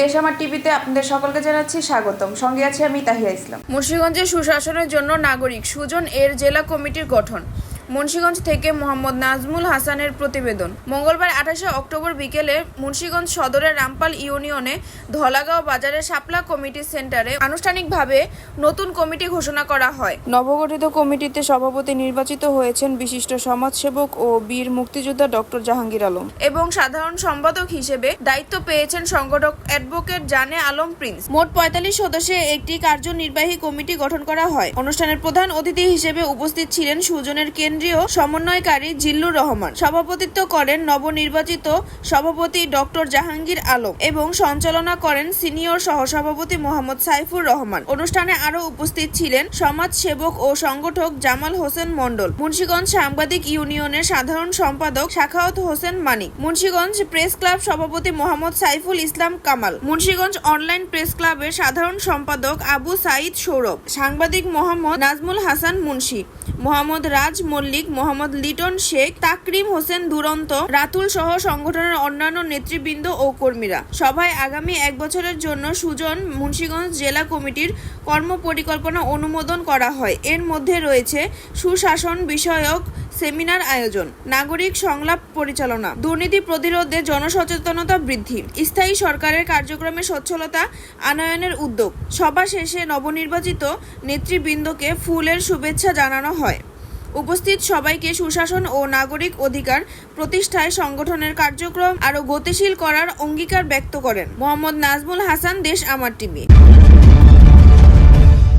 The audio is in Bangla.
দেশ আমার টিভিতে আপনাদের সকলকে জানাচ্ছি স্বাগতম। সঙ্গে আছে আমি তাহিয়া ইসলাম। মুন্সিগঞ্জে সুশাসনের জন্য নাগরিক সুজন এর জেলা কমিটির গঠন। মুন্সিগঞ্জ থেকে মোহাম্মদ নাজমুল হাসানের প্রতিবেদন। মঙ্গলবার আঠাশে অক্টোবর বিকেলে মুন্সিগঞ্জ সদরের রামপাল ইউনিয়নে ধলাগাঁও বাজারের শাপলা কমিটি সেন্টারে আনুষ্ঠানিকভাবে নতুন কমিটি ঘোষণা করা হয়। নবগঠিত কমিটিতে সভাপতি নির্বাচিত হয়েছেন বিশিষ্ট সমাজসেবক ও বীর মুক্তিযোদ্ধা ডক্টর জাহাঙ্গীর আলম। এবং সাধারণ সম্পাদক হিসেবে দায়িত্ব পেয়েছেন সংগঠক অ্যাডভোকেট জানে আলম প্রিন্স। মোট পঁয়তাল্লিশ সদস্যের একটি কার্যনির্বাহী কমিটি গঠন করা হয়। অনুষ্ঠানের প্রধান অতিথি হিসেবে উপস্থিত ছিলেন সুজনের কেন্দ্রীয় সমন্বয়কারী জিল্লুর রহমান। সভাপতিত্ব করেন নবনির্বাচিত সভাপতি ডক্টর জাহাঙ্গীর আলম এবং সঞ্চালনা করেন সিনিয়র সহসভাপতি মোহাম্মদ সাইফুর রহমান। অনুষ্ঠানে আরও উপস্থিত ছিলেন সমাজ সেবক ও সংগঠক জামাল হোসেন মন্ডল মুন্সীগঞ্জ সাংবাদিক ইউনিয়নের সাধারণ সম্পাদক শাখাওয়াত হোসেন মানিক, মুন্সিগঞ্জ প্রেস ক্লাব সভাপতি মোহাম্মদ সাইফুল ইসলাম কামাল, মুন্সিগঞ্জ অনলাইন প্রেস ক্লাবের সাধারণ সম্পাদক আবু সাইদ সৌরভ, সাংবাদিক মোহাম্মদ নাজমুল হাসান মুন্সি, মোহাম্মদ রাজ মল্লিক মোহাম্মদ লিটন শেখ, তাকরিম হোসেন দুরন্ত, রাতুল সহ সংগঠনের অন্যান্য নেতৃবৃন্দ ও কর্মীরা। সভায় আগামী এক বছরের জন্য সুজন, মুন্সীগঞ্জ জেলা কমিটির কর্মপরিকল্পনা অনুমোদন করা হয়। এর মধ্যে রয়েছে সুশাসন বিষয়ক সেমিনার আয়োজন, নাগরিক সংলাপ পরিচালনা, দুর্নীতি প্রতিরোধে জনসচেতনতা বৃদ্ধি, স্থায়ী সরকারের কার্যক্রমে সচ্ছলতা আনয়নের উদ্যোগ। সভা শেষে নবনির্বাচিত নেতৃবৃন্দকে ফুলের শুভেচ্ছা জানানো হয়। উপস্থিত সবাইকে সুশাসন ও নাগরিক অধিকার প্রতিষ্ঠায় সংগঠনের কার্যক্রম আরও গতিশীল করার অঙ্গীকার ব্যক্ত করেন। মোহাম্মদ নাজমুল হাসান, দেশ আমার টিভি।